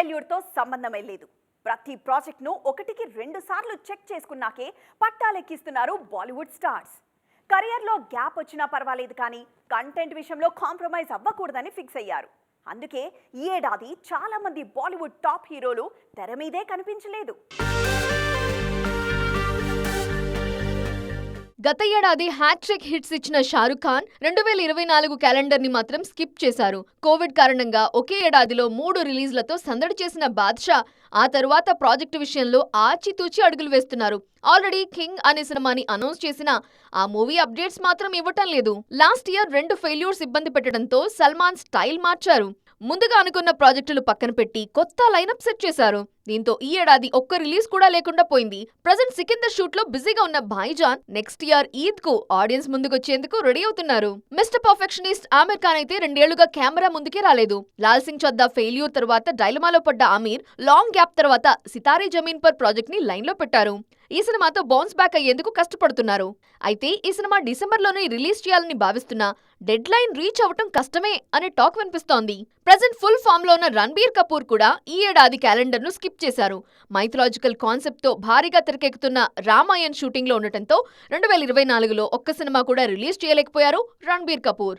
ఫెయిల్యూర్తో సంబంధమే లేదు. ప్రతి ప్రాజెక్ట్ను ఒకటికి రెండు సార్లు చెక్ చేసుకున్నాకే పట్టాలెక్కిస్తున్నారు బాలీవుడ్ స్టార్స్ కెరియర్లో గ్యాప్ వచ్చినా పర్వాలేదు కానీ కంటెంట్ విషయంలో కాంప్రమైజ్ అవ్వకూడదని ఫిక్స్ అయ్యారు. అందుకే ఈ ఏడాది చాలా మంది బాలీవుడ్ టాప్ హీరోలు తెర మీదే కనిపించలేదు. గత ఏడాది హ్యాట్రిక్ హిట్స్ ఇచ్చిన షారుఖ్ ఖాన్ రెండు వేల ఇరవై నాలుగు క్యాలెండర్ని మాత్రం స్కిప్ చేశారు. కోవిడ్ కారణంగా ఒకే ఏడాదిలో మూడు రిలీజ్లతో సందడి చేసిన బాద్షా ఆ తరువాత ప్రాజెక్టు విషయంలో ఆచితూచి అడుగులు వేస్తున్నారు. ఆల్రెడీ కింగ్ అనే సినిమాని అనౌన్స్ చేసిన ఆ మూవీ అప్డేట్స్ మాత్రం ఇవ్వటం లేదు. లాస్ట్ ఇయర్ రెండు ఫెయిల్యూర్స్ ఇబ్బంది పెట్టడంతో సల్మాన్ స్టైల్ మార్చారు. ముందుగా అనుకున్న ప్రాజెక్టులు పక్కన పెట్టి కొత్త లైనప్ సెట్ చేశారు. దీంతో ఈ ఏడాది ఒక్క రిలీజ్ కూడా లేకుండా పోయింది. ప్రజెంట్ సికిందర్ షూట్లో బిజీగా ఉన్న భాయిజాన్ నెక్స్ట్ ఇయర్ ఈద్కు ఆడియన్స్ ముందుకొచ్చేందుకు రెడీ అవుతున్నారు. మిస్టర్ పర్ఫెక్షనిస్ట్ ఆమిర్ ఖాన్ అయితే రెండేళ్ళుగా కెమెరా ముందుకే రాలేదు. లాల్ సింగ్ చద్దా ఫెయిల్యూర్ తర్వాత డైలమాలో పడ్డ ఆమీర్ లాంగ్ గ్యాప్ తర్వాత సితారే జమీన్ పర్ ప్రాజెక్ట్ని లైన్లో పెట్టారు. ఈ సినిమాతో బౌన్స్ బ్యాక్ అయ్యేందుకు కష్టపడుతున్నారు. అయితే ఈ సినిమా డిసెంబర్లోనే రిలీజ్ చేయాలని భావిస్తున్నా డెడ్ లైన్ రీచ్ అవ్వటం కష్టమే అనే టాక్ వినిపిస్తోంది. ప్రజెంట్ ఫుల్ ఫామ్లో ఉన్న రణబీర్ కపూర్ కూడా ఈ ఏడాది క్యాలెండర్ను స్కిప్ చేశారు. మైథలాజికల్ కాన్సెప్ట్తో భారీగా తెరకెక్కుతున్న రామాయణ్ షూటింగ్లో ఉండటంతో రెండు వేల ఇరవై నాలుగులో ఒక్క సినిమా కూడా రిలీజ్ చేయలేకపోయారు రణబీర్ కపూర్.